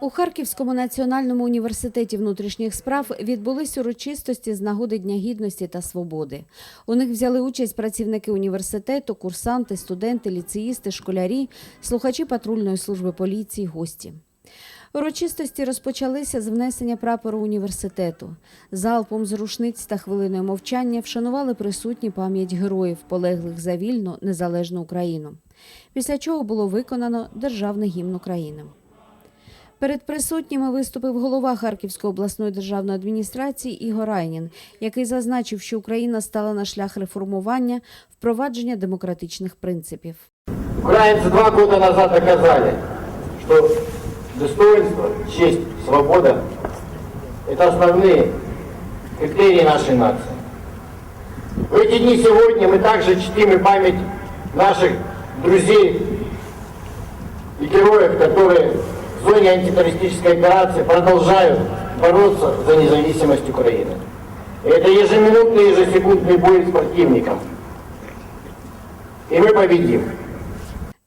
У Харківському національному університеті внутрішніх справ відбулись урочистості з нагоди Дня гідності та свободи. У них взяли участь працівники університету, курсанти, студенти, ліцеїсти, школярі, слухачі патрульної служби поліції, гості. Урочистості розпочалися з внесення прапору університету. Залпом з рушниць та хвилиною мовчання вшанували присутні пам'ять героїв, полеглих за вільну незалежну Україну. Після чого було виконано державний гімн України. Перед присутніми виступив голова Харківської обласної державної адміністрації Ігор Райнін, який зазначив, що Україна стала на шлях реформування, впровадження демократичних принципів. Украинцы два года назад доказали, что достоинство, честь, свобода – это основные критерии нашей нации. В эти дни сегодня мы также чтим и память наших друзей и героев, которые зоне антитеррористической операции продолжают бороться за независимость Украины. И это ежеминутный, ежесекундный бой с противником. И мы победим.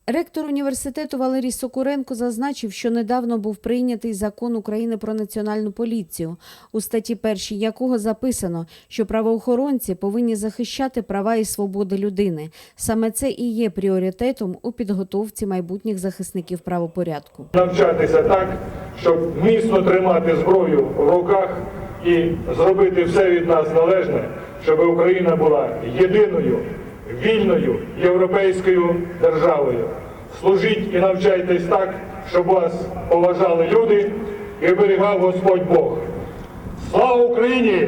Ректор університету Валерій Сокуренко зазначив, що недавно був прийнятий закон України про національну поліцію, у статті першій якого записано, що правоохоронці повинні захищати права і свободи людини. Саме це і є пріоритетом у підготовці майбутніх захисників правопорядку. навчатися так, щоб міцно тримати зброю в руках і зробити все від нас належне, щоб Україна була єдиною, вільною європейською державою. Служіть і навчайтесь так, щоб вас поважали люди і оберігав Господь Бог. Слава Україні!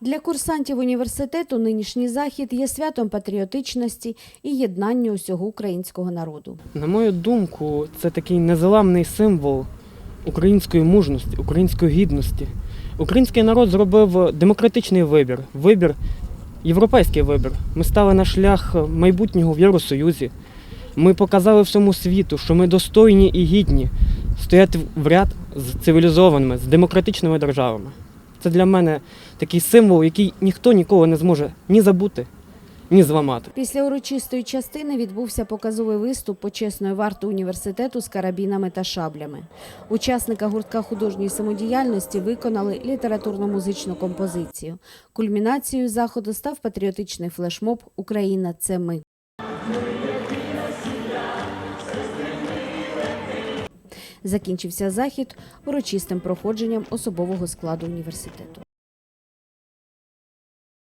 Для курсантів університету нинішній захід є святом патріотичності і єднання усього українського народу. На мою думку, це такий незламний символ української мужності, української гідності. Український народ зробив демократичний вибір, вибір, європейський вибір. Ми стали на шлях майбутнього в Євросоюзі. Ми показали всьому світу, що ми достойні і гідні стояти в ряд з цивілізованими, з демократичними державами. Це для мене такий символ, який ніхто ніколи не зможе ні забути, ні зламати. Після урочистої частини відбувся показовий виступ почесної варти університету з карабінами та шаблями. Учасника гуртка художньої самодіяльності виконали літературно-музичну композицію. Кульмінацією заходу став патріотичний флешмоб Україна це ми. Закінчився захід урочистим проходженням особового складу університету.